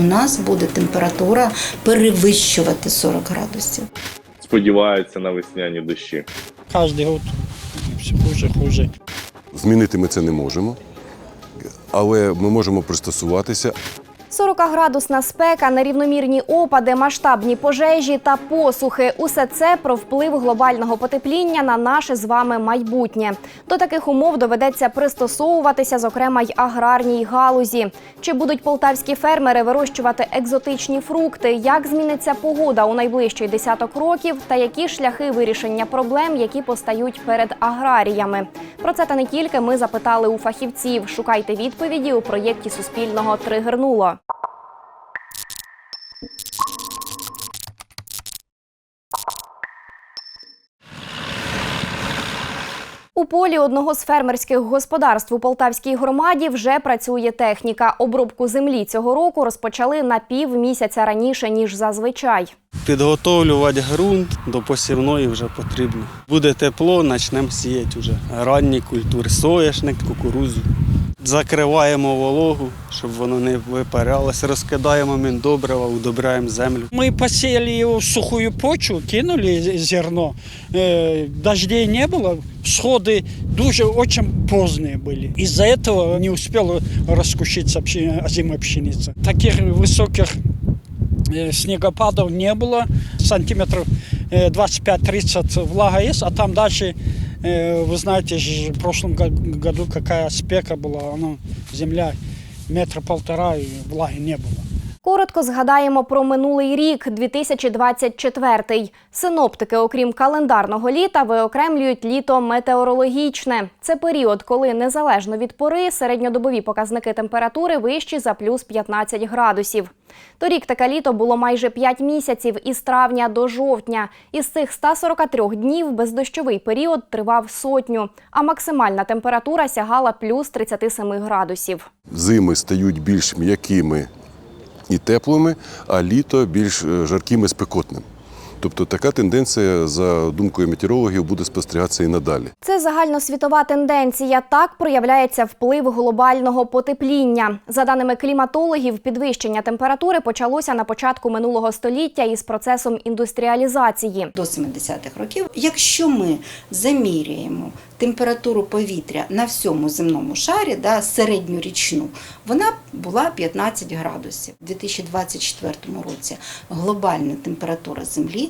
у нас буде температура перевищувати 40 градусів. сподіваються на весняні дощі. Кожен год все хуже, хуже. Змінити ми це не можемо, але ми можемо пристосуватися. 40-градусна спека, нерівномірні опади, масштабні пожежі та посухи усе це про вплив глобального потепління на наше з вами майбутнє. До таких умов доведеться пристосовуватися, зокрема й аграрній галузі. Чи будуть полтавські фермери вирощувати екзотичні фрукти? Як зміниться погода у найближчий десяток років? Та які шляхи вирішення проблем, які постають перед аграріями? Про це та не тільки ми запитали у фахівців. Шукайте відповіді у проєкті Суспільного Тригернуло. У полі одного з фермерських господарств у Полтавській громаді вже працює техніка. Обробку землі цього року розпочали на пів місяця раніше ніж зазвичай. Підготовлювати ґрунт до посівної вже потрібно. Буде тепло, почнемо сіяти вже ранні культури, соняшник, кукурузу. Закриваємо вологу, щоб воно не випарялося, розкидаємо міндобрива, удобряємо землю. Мы посеяли его в сухую почву, кинули зерно. Э, Дождей не было, всходы дуже очень поздние были. Из-за этого не успела раскушиться пши- озимая пшеница. Таких высоких э, снегопадов не было. Сантиметров э, 25-30 влага есть, а там дальше, э, вы знаете, ж в прошлом го- году какая спека была, она, земля метра полтора и влаги не было. Коротко згадаємо про минулий рік, 2024. Синоптики, окрім календарного літа, виокремлюють літо метеорологічне. Це період, коли незалежно від пори середньодобові показники температури вищі за плюс 15 градусів. Торік таке літо було майже 5 місяців із травня до жовтня. Із цих 143 днів бездощовий період тривав сотню, а максимальна температура сягала плюс 37 градусів. Зими стають більш м'якими і теплими, а літо більш е, жарким і спекотним. Тобто така тенденція, за думкою метеорологів, буде спостерігатися і надалі. Це загальносвітова тенденція. Так проявляється вплив глобального потепління. За даними кліматологів, підвищення температури почалося на початку минулого століття із процесом індустріалізації. До 70-х років, якщо ми заміряємо температуру повітря на всьому земному шарі, да, середньорічну, вона була 15 градусів. У 2024 році глобальна температура Землі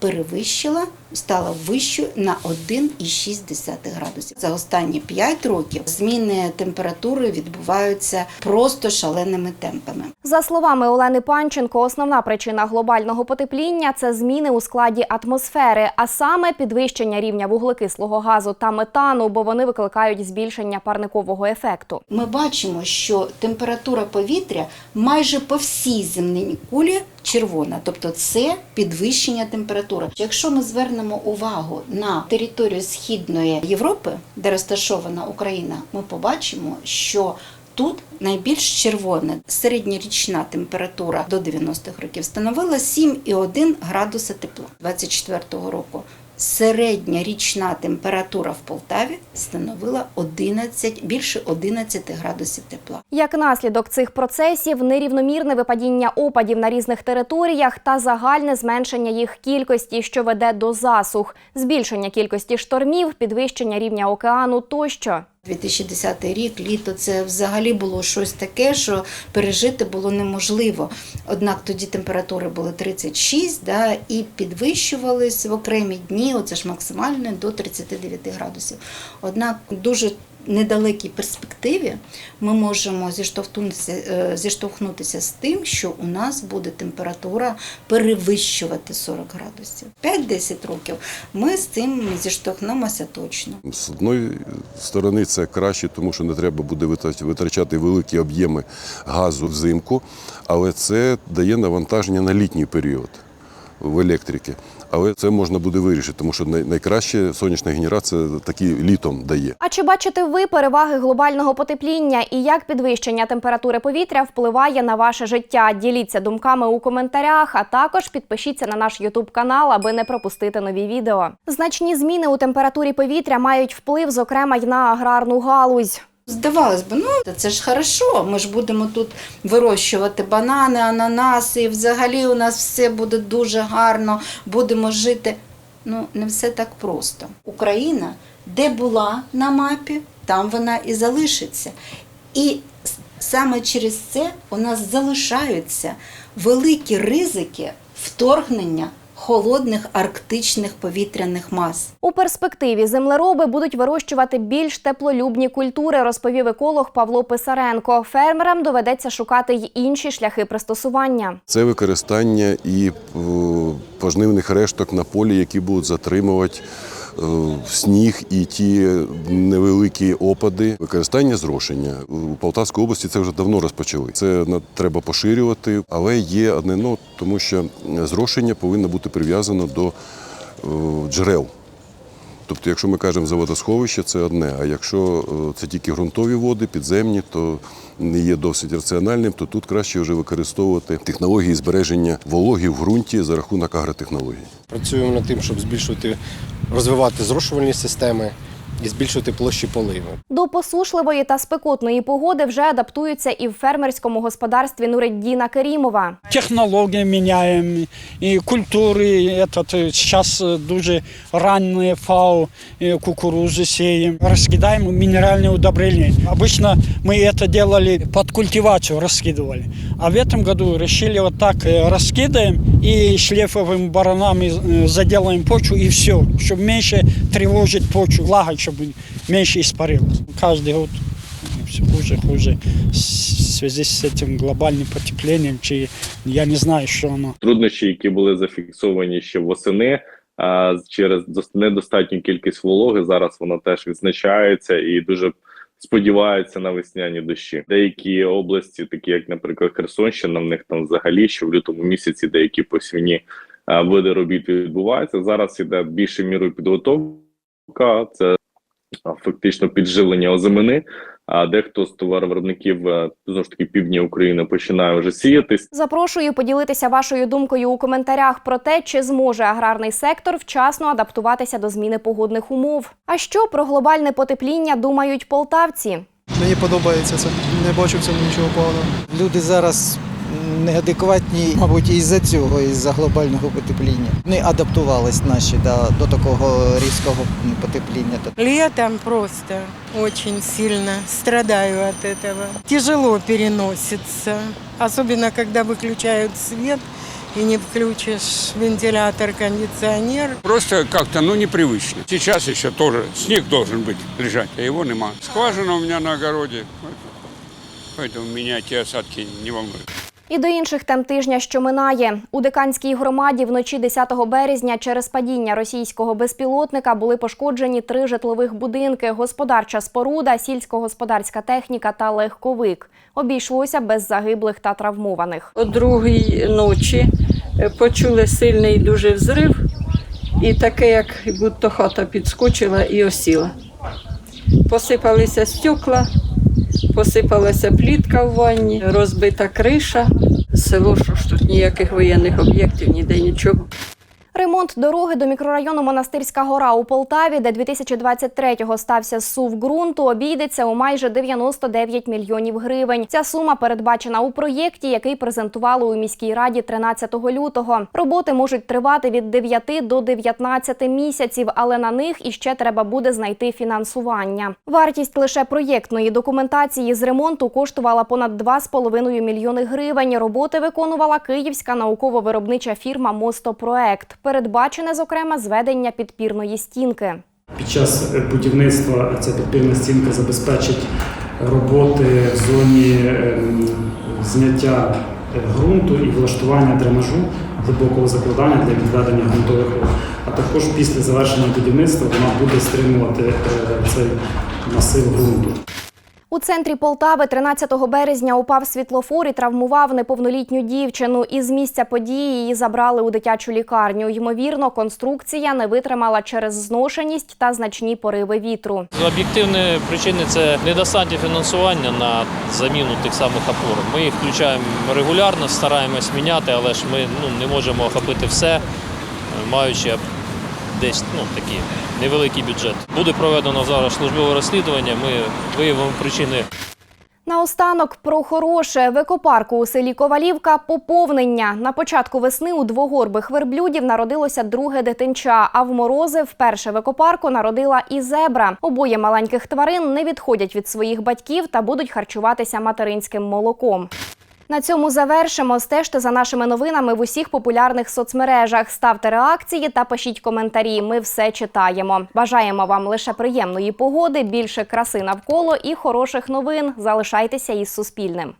перевищила, стала вищою на 1,6 градусів. За останні 5 років зміни температури відбуваються просто шаленими темпами. За словами Олени Панченко, основна причина глобального потепління це зміни у складі атмосфери, а саме підвищення рівня вуглекислого газу та метану, бо вони викликають збільшення парникового ефекту. Ми бачимо, що температура повітря майже по всій земній кулі червона, тобто це підвищення температури. Якщо ми звернемо увагу на територію Східної Європи, де розташована Україна, ми побачимо, що Тут найбільш червоне середньорічна температура до 90-х років становила 7,1 градуса тепла. 24-го року середня річна температура в Полтаві становила 11, більше 11 градусів тепла. Як наслідок цих процесів, нерівномірне випадіння опадів на різних територіях та загальне зменшення їх кількості, що веде до засух, збільшення кількості штормів, підвищення рівня океану тощо. 2010 рік, літо це взагалі було щось таке, що пережити було неможливо. Однак тоді температури були 36, да, і підвищувались в окремі дні, оце ж максимально до 39 градусів. Однак дуже недалекій перспективі ми можемо зіштовхнутися, е, зіштовхнутися з тим, що у нас буде температура перевищувати 40 градусів. 5-10 років ми з цим зіштовхнемося точно. З одної сторони це краще, тому що не треба буде витрачати великі об'єми газу взимку, але це дає навантаження на літній період в електрики. Але це можна буде вирішити, тому що найкраще сонячна генерація такі літом дає. А чи бачите ви переваги глобального потепління і як підвищення температури повітря впливає на ваше життя? Діліться думками у коментарях, а також підпишіться на наш Ютуб канал, аби не пропустити нові відео. Значні зміни у температурі повітря мають вплив, зокрема й на аграрну галузь. Здавалось би, ну це ж хорошо. Ми ж будемо тут вирощувати банани, ананаси, і взагалі у нас все буде дуже гарно, будемо жити. Ну, не все так просто. Україна, де була на мапі, там вона і залишиться. І саме через це у нас залишаються великі ризики вторгнення холодних арктичних повітряних мас. У перспективі землероби будуть вирощувати більш теплолюбні культури, розповів еколог Павло Писаренко. Фермерам доведеться шукати й інші шляхи пристосування. Це використання і е, пожнивних решток на полі, які будуть затримувати сніг і ті невеликі опади. Використання зрошення у Полтавській області це вже давно розпочали. Це треба поширювати, але є одне но, тому що зрошення повинно бути прив'язано до е, джерел. Тобто, якщо ми кажемо за водосховище, це одне. А якщо е, це тільки ґрунтові води, підземні, то не є досить раціональним, то тут краще вже використовувати технології збереження вологі в ґрунті за рахунок агротехнологій. Працюємо над тим, щоб збільшувати, розвивати зрошувальні системи і збільшувати площі поливу. До посушливої та спекотної погоди вже адаптуються і в фермерському господарстві Нуреддіна Керімова. Технології міняємо, і культури. Этот, е, зараз е, дуже ранні фау е, кукурузи сіємо. Розкидаємо мінеральні удобрення. Обычно мы это делали под культивацию, раскидывали. А в этом году решили вот так э, раскидаем и шлейфовыми баранами э, заделаем почву и все, чтобы меньше тревожить почву, влага, чтобы меньше испарилось. Каждый год все хуже, хуже в связи с этим глобальным потеплением, чи я не знаю, що воно. Труднощі, які були зафіксовані ще восени, а, через дос- недостатню кількість вологи, зараз воно теж відзначається і дуже сподіваються на весняні дощі. Деякі області, такі як, наприклад, Херсонщина, в них там взагалі ще в лютому місяці деякі посівні а, види робіт відбуваються. Зараз іде більше мірою підготовка. Це а, фактично підживлення озимини. А дехто з товаровиробників е, знову ж таки півдня України починає вже сіяти. Запрошую поділитися вашою думкою у коментарях про те, чи зможе аграрний сектор вчасно адаптуватися до зміни погодних умов. А що про глобальне потепління думають полтавці? Мені подобається це. Не бачу в цьому нічого поганого. Люди зараз неадекватні, мабуть, із-за цього, із-за глобального потепління. Не адаптувались наші да, до такого різкого потепління. Летом просто очень сильно страдаю от этого. Тяжело переносится, особенно когда выключают свет и не включишь вентилятор, кондиционер. Просто как-то, ну, непривычно. Сейчас еще тоже снег должен быть лежать, а его нема. Скважина у меня на огороде, поэтому меня эти осадки не волнуют. І до інших тем тижня, що минає. У Диканській громаді вночі 10 березня через падіння російського безпілотника були пошкоджені три житлових будинки, господарча споруда, сільськогосподарська техніка та легковик. Обійшлося без загиблих та травмованих. О другій ночі е, почули сильний дуже взрив, і таке, як будто хата підскочила і осіла. Посипалися стекла, посипалася плітка в ванні, розбита криша. Село, що ж тут ніяких воєнних об'єктів, ніде нічого. Ремонт дороги до мікрорайону Монастирська гора у Полтаві, де 2023-го стався зсув ґрунту, обійдеться у майже 99 мільйонів гривень. Ця сума передбачена у проєкті, який презентували у міській раді 13 лютого. Роботи можуть тривати від 9 до 19 місяців, але на них іще треба буде знайти фінансування. Вартість лише проєктної документації з ремонту коштувала понад 2,5 мільйони гривень. Роботи виконувала київська науково-виробнича фірма Мостопроект. Передбачене, зокрема, зведення підпірної стінки. Під час будівництва ця підпірна стінка забезпечить роботи в зоні ем, зняття е, ґрунту і влаштування дренажу глибокого закладання для відведення ґрунтових вод. А також після завершення будівництва вона буде стримувати е, цей масив ґрунту. У центрі Полтави 13 березня упав світлофор і травмував неповнолітню дівчину. Із місця події її забрали у дитячу лікарню. Ймовірно, конструкція не витримала через зношеність та значні пориви вітру. Об'єктивні причини це недостатнє фінансування на заміну тих самих опор. Ми їх включаємо регулярно, стараємось міняти, але ж ми ну, не можемо охопити все, маючи десь ну, такі невеликий бюджет. Буде проведено зараз службове розслідування. Ми виявимо причини Наостанок про хороше в екопарку у селі Ковалівка поповнення. На початку весни у двогорбих верблюдів народилося друге дитинча. А в морози вперше в екопарку народила і зебра. Обоє маленьких тварин не відходять від своїх батьків та будуть харчуватися материнським молоком. На цьому завершимо. Стежте за нашими новинами в усіх популярних соцмережах. Ставте реакції та пишіть коментарі. Ми все читаємо. Бажаємо вам лише приємної погоди, більше краси навколо і хороших новин. Залишайтеся із Суспільним.